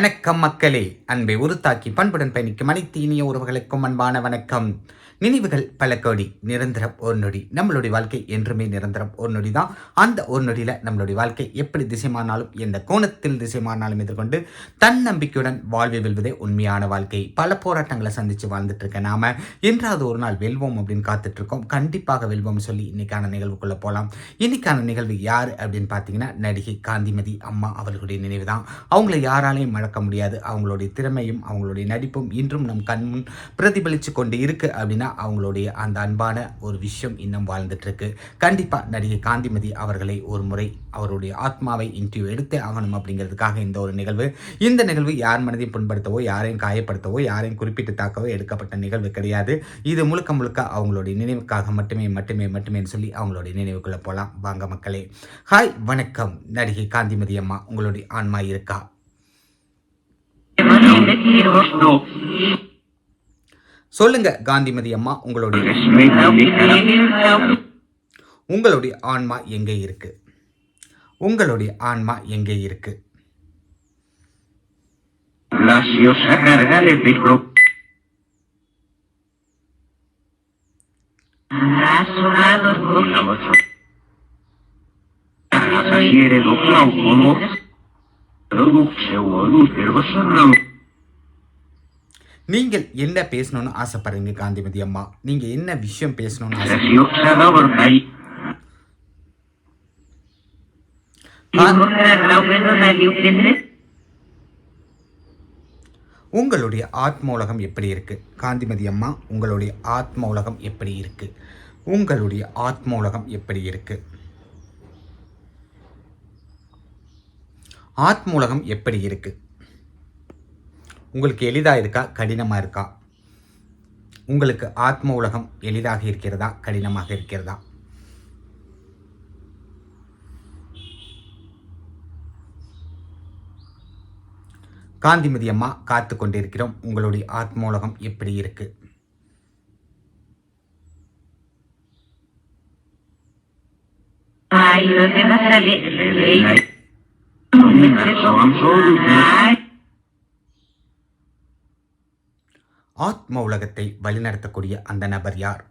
வணக்கம் மக்களே. அன்பை உருத்தாக்கி பண்புடன் பயணிக்கும் அனைத்து இனிய உறவுகளுக்கும் அன்பான வணக்கம். நினைவுகள் பல கோடி நிரந்தரம் ஒரு நொடி. நம்மளுடைய வாழ்க்கை என்றுமே நிரந்தரம் ஒரு நொடி தான் அந்த ஒரு நொடியில் நம்மளுடைய வாழ்க்கை எப்படி திசைமானாலும் எந்த கோணத்தில் திசைமானாலும் எதிர்கொண்டு தன்னம்பிக்கையுடன் வாழ்வை வெல்வதே உண்மையான வாழ்க்கை. பல போராட்டங்களை சந்தித்து வாழ்ந்துட்டு இருக்க நாம என்றாவது ஒரு நாள் வெல்வோம் அப்படின்னு காத்துட்டு இருக்கோம் கண்டிப்பாக வெல்வோம் சொல்லி இன்னைக்கான நிகழ்வுக்குள்ளே போகலாம் இன்னைக்கான நிகழ்வு யார் அப்படின்னு பார்த்தீங்கன்னா நடிகை காந்திமதி அம்மா அவர்களுடைய நினைவு தான் அவங்கள யாராலையும் மறக்க முடியாது. அவங்களுடைய திறமையும் அவங்களுடைய நடிப்பும் இன்றும் நம் கண் முன் பிரதிபலித்து கொண்டு இருக்குது அப்படின்னா அவங்களுடைய அந்த அன்பான ஒரு விஷயம் இன்னும் வாழ்ந்துட்டுருக்கு. கண்டிப்பாக நடிகை காந்திமதி அவர்களை ஒரு முறை அவருடைய ஆத்மாவை இன்டர்வியூ எடுத்தே ஆகணும் அப்படிங்கிறதுக்காக இந்த ஒரு நிகழ்வு. இந்த நிகழ்வு யார் மனதையும் புண்படுத்தவோ யாரையும் காயப்படுத்தவோ யாரையும் குறிப்பிட்டு தாக்கவோ எடுக்கப்பட்ட நிகழ்வு கிடையாது. இது முழுக்க முழுக்க அவங்களுடைய நினைவுக்காக மட்டுமே மட்டுமே மட்டுமே சொல்லி அவங்களுடைய நினைவுக்குள்ளே போகலாம் வாங்க மக்களே. ஹாய் வணக்கம். நடிகை காந்திமதி அம்மா உங்களுடைய ஆன்மா இருக்கா? சொல்லுங்க காந்திமதி அம்மா உங்களுடைய உங்களுடைய ஆன்மா எங்கே இருக்கு உங்களுடைய ஆன்மா எங்கே இருக்கு Graciosa carga de perro. Quiere doblar como producción உருவாசனம் நீங்கள் என்ன பேசணும்னு ஆசைப்படுறீங்க காந்திமதி அம்மா? நீங்க என்ன விஷயம் பேசணும்னு. உங்களுடைய ஆத்ம உலகம் எப்படி இருக்கு? காந்திமதி அம்மா உங்களுடைய ஆத்ம உலகம் எப்படி இருக்கு? உங்களுடைய ஆத்ம உலகம் எப்படி இருக்கு? ஆத்ம உலகம் எப்படி இருக்கு? உங்களுக்கு எளிதா இருக்கா? கடினமா இருக்கா? உங்களுக்கு ஆத்ம உலகம் எளிதாக இருக்கிறதா? கடினமாக இருக்கிறதா? காந்திமதி அம்மா காத்து கொண்டிருக்கிறோம். உங்களுடைய ஆத்ம உலகம் எப்படி இருக்கு? ஆத்ம உலகத்தை வழிநடத்தக்கூடிய அந்த நபர் யார்?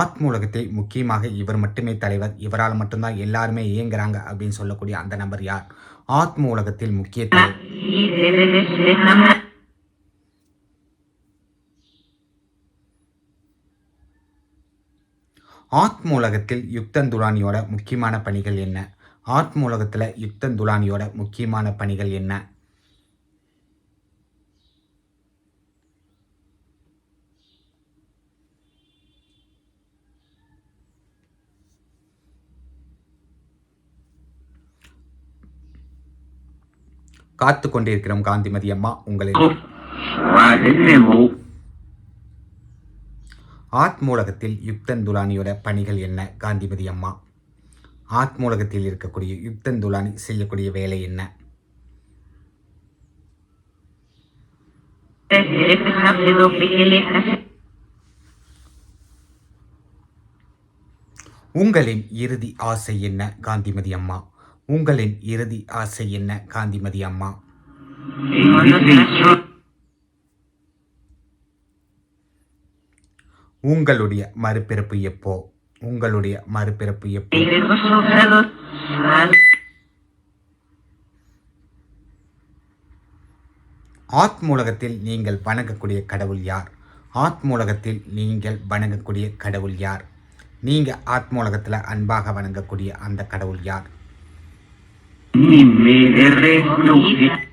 ஆத்ம உலகத்தை முக்கியமாக இவர் மட்டுமே தலைவர் இவரால் மட்டும்தான் எல்லாருமே இயங்குறாங்க அப்படின்னு சொல்லக்கூடிய அந்த நபர் யார்? ஆத்ம உலகத்தில் முக்கிய ஆத்ம உலகத்தில் யுக்தன் துலானியோட முக்கியமான பணிகள் என்ன? ஆத்ம உலகத்தில் யுக்தன் துலானியோட முக்கியமான பணிகள் என்ன? காத்து கொண்டிருக்கிறோம் காந்திமதி அம்மா உங்களை ஆத்மூலகத்தில் யுக்தன் துலானியோட பணிகள் என்ன காந்திமதி அம்மா? ஆத்மூலகத்தில் இருக்கக்கூடிய யுக்தன் துலானி செய்யக்கூடிய வேலை என்ன? உங்களின் இறுதி ஆசை என்ன காந்திமதி அம்மா? உங்களின் இறுதி ஆசை என்ன காந்திமதி அம்மா? உங்களுடைய மறுபிறப்பு எப்போ? உங்களுடைய மறுபிறப்பு எப்போ? ஆத்மூலகத்தில் நீங்கள் வணங்கக்கூடிய கடவுள் யார்? ஆத்மூலகத்தில் நீங்கள் வணங்கக்கூடிய கடவுள் யார்? நீங்க ஆத்மூலகத்தில் அன்பாக வணங்கக்கூடிய அந்த கடவுள் யார்? y me refugio.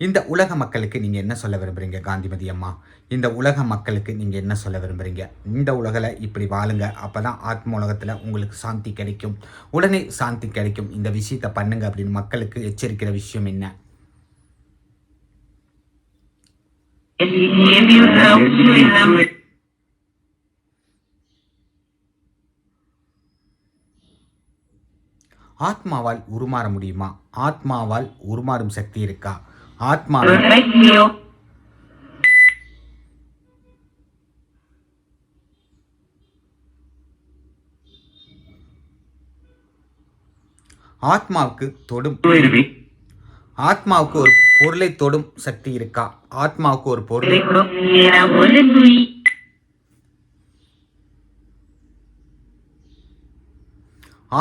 இந்த உலக மக்களுக்கு நீங்கள் என்ன சொல்ல விரும்புகிறீங்க காந்திமதி அம்மா இந்த உலக மக்களுக்கு நீங்கள் என்ன சொல்ல விரும்புகிறீங்க இந்த உலகில் இப்படி வாழுங்க அப்போ தான் ஆத்ம உலகத்தில் உங்களுக்கு சாந்தி கிடைக்கும் உடனே சாந்தி கிடைக்கும் இந்த விஷயத்தை பண்ணுங்க அப்படின்னு மக்களுக்கு எச்சரிக்கிற விஷயம் என்ன ஆத்மாவால் உருமாற முடியுமா? ஆத்மாவால் உருமாறும் சக்தி இருக்கா? ஆத்மாவை ஆத்மாவுக்கு தொடும் ஆத்மாவுக்கு ஒரு பொருளை தொடும் சக்தி இருக்கா? ஆத்மாவுக்கு ஒரு பொருளை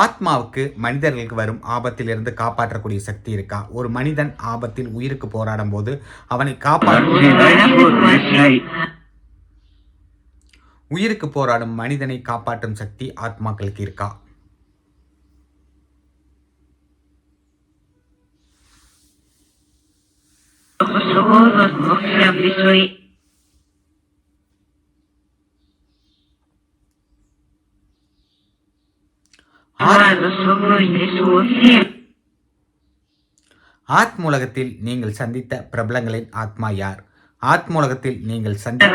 ஆத்மாவுக்கு மனிதர்களுக்கு வரும் ஆபத்திலிருந்து காப்பாற்றக்கூடிய சக்தி இருக்கா? ஒரு மனிதன் ஆபத்தில் உயிருக்கு போராடும் போது அவனை காப்பாற்ற உயிருக்கு போராடும் மனிதனை காப்பாற்றும் சக்தி ஆத்மாக்களுக்கு இருக்கா? ஆத்மூலகத்தில் நீங்கள் சந்தித்த பிரபலங்களின் ஆத்மா யார்? ஆத்மூலகத்தில் நீங்கள் சந்தி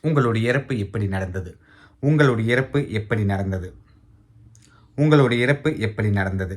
உங்களுடைய இறப்பு எப்படி நடந்தது? உங்களுடைய இறப்பு எப்படி நடந்தது? உங்களுடைய இறப்பு எப்படி நடந்தது?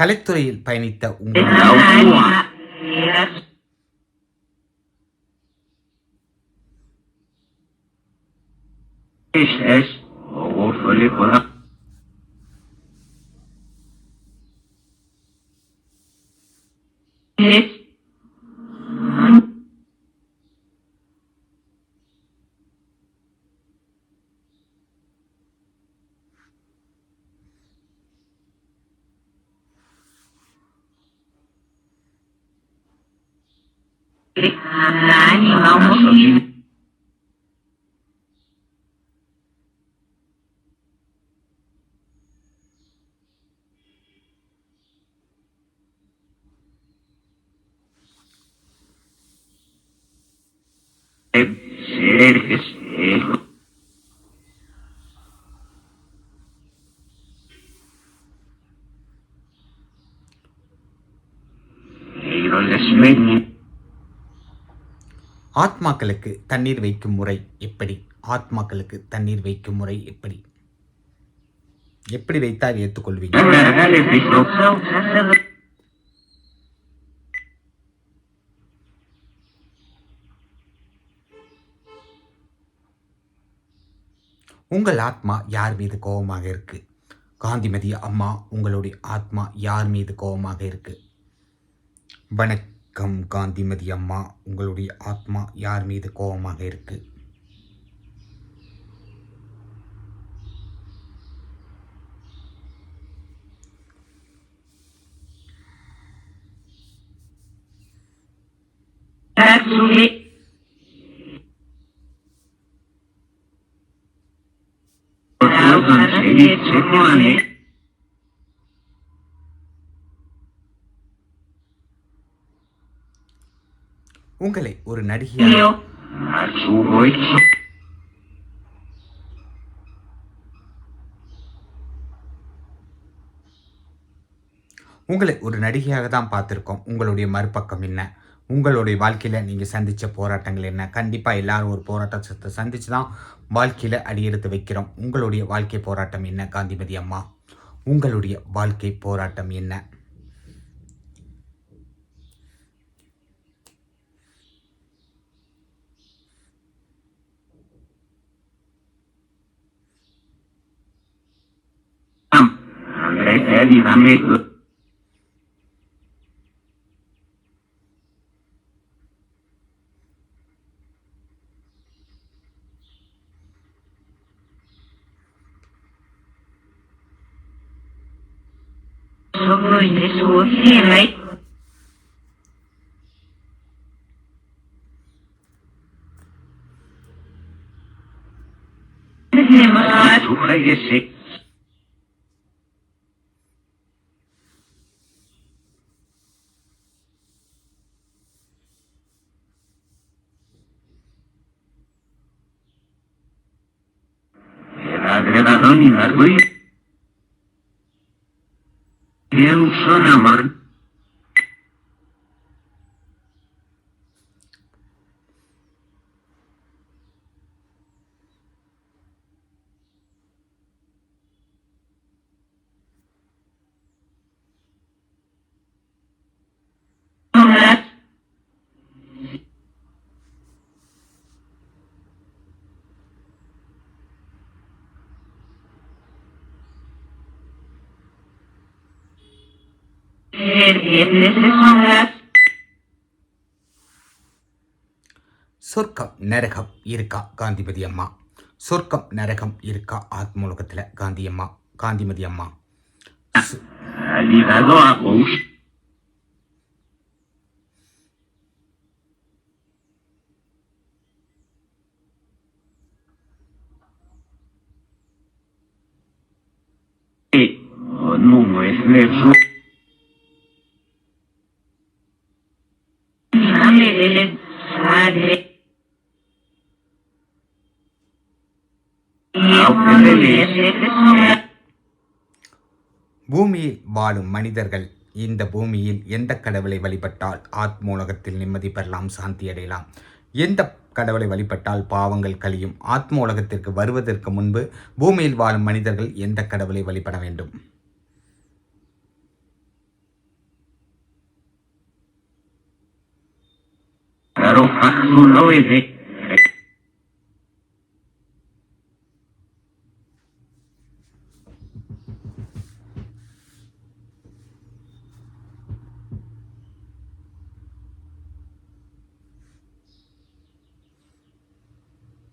கலைத்துறையில் பயணித்த உங்கள் es Seres ஆத்மாக்களுக்கு தண்ணீர் வைக்கும் முறை எப்படி? ஆத்மாக்களுக்கு தண்ணீர் வைக்கும் முறை எப்படி? எப்படி வைத்தால் ஏற்றுக்கொள்வீங்க உங்கள் ஆத்மா யார் மீது கோபமாக இருக்கு? காந்திமதி அம்மா உங்களுடைய ஆத்மா யார் மீது கோபமாக இருக்கு? வணக்கம் காந்திமதி அம்மா. உங்களுடைய ஆத்மா யார் மீது கோபமாக உங்களை ஒரு நடிகையாக உங்களை ஒரு நடிகையாக தான் பார்த்துருக்கோம். உங்களுடைய மறுபக்கம் என்ன? உங்களுடைய வாழ்க்கையில் நீங்கள் சந்தித்த போராட்டங்கள் என்ன கண்டிப்பாக எல்லாரும் ஒரு போராட்டத்தை சந்தித்து தான் வாழ்க்கையில் அடியெடுத்து வைக்கிறோம் உங்களுடைய வாழ்க்கை போராட்டம் என்ன காந்திமதி அம்மா உங்களுடைய வாழ்க்கை போராட்டம் என்ன நன்றி Súbrayese. Adrenalina, güey. Pienso en amor. சொர்க்கம் நரகம் இருக்கா காந்திமதி அம்மா? சொர்க்கம் நரகம் இருக்கா ஆத்மூலகத்தில்? காந்தி அம்மா காந்திமதி அம்மா. சு- Ligado a பூமியில் வாழும் மனிதர்கள் இந்த பூமியில் எந்த கடவுளை வழிபட்டால் ஆத்மோலகத்தில் நிம்மதி பெறலாம் சாந்தி அடையலாம்? எந்த கடவுளை வழிபட்டால் பாவங்கள் கழியும்? ஆத்மோலகத்திற்கு வருவதற்கு முன்பு பூமியில் வாழும் மனிதர்கள் எந்த கடவுளை வழிபட வேண்டும்? Caro Cacco Noise.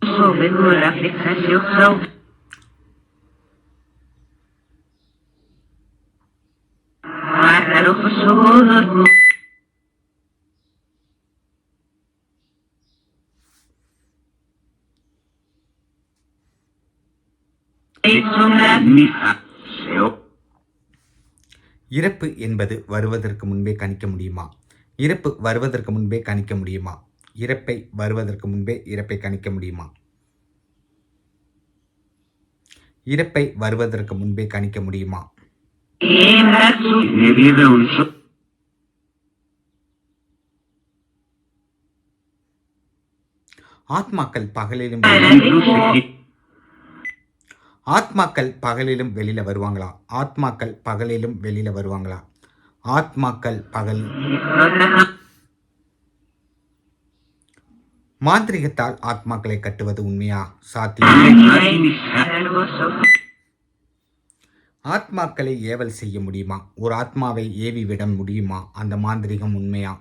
Sobre la fixación. Pájaro, su voz. இறப்பு என்பது வருவதற்கு முன்பே கணிக்க முடியுமா? இறப்பு வருவதற்கு முன்பே கணிக்க முடியுமா? இறப்பை வருவதற்கு முன்பே இறப்பை கணிக்க முடியுமா? இறப்பை வருவதற்கு முன்பே கணிக்க முடியுமா? ஆத்மாக்கள் பகலிலும் ஆத்மாக்கள் பகலிலும் வெளியில வருவாங்களா? ஆத்மாக்கள் பகலிலும் வெளியில வருவாங்களா? ஆத்மாக்கள் பகல். மாந்திரிகத்தால் ஆத்மாக்களை கட்டுவது உண்மையா? சாத்தியம். ஆத்மாக்களை ஏவல் செய்ய முடியுமா? ஒரு ஆத்மாவை ஏவி விட முடியுமா? அந்த மாந்திரிகம் உண்மையா?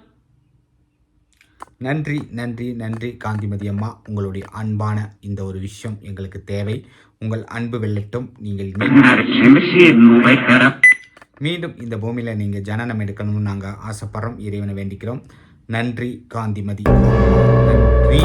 நன்றி நன்றி நன்றி காந்திமதி அம்மா. உங்களுடைய அன்பான இந்த ஒரு விஷயம் எங்களுக்கு தேவை. உங்கள் அன்பு வெள்ளட்டும் நீங்கள் மீண்டும் இந்த பூமியில் நீங்கள் ஜனனம் எடுக்கணும்னு நாங்கள் ஆசைப்படுறோம். இறைவனை வேண்டிக்கிறோம். நன்றி காந்திமதி அம்மா. நன்றி.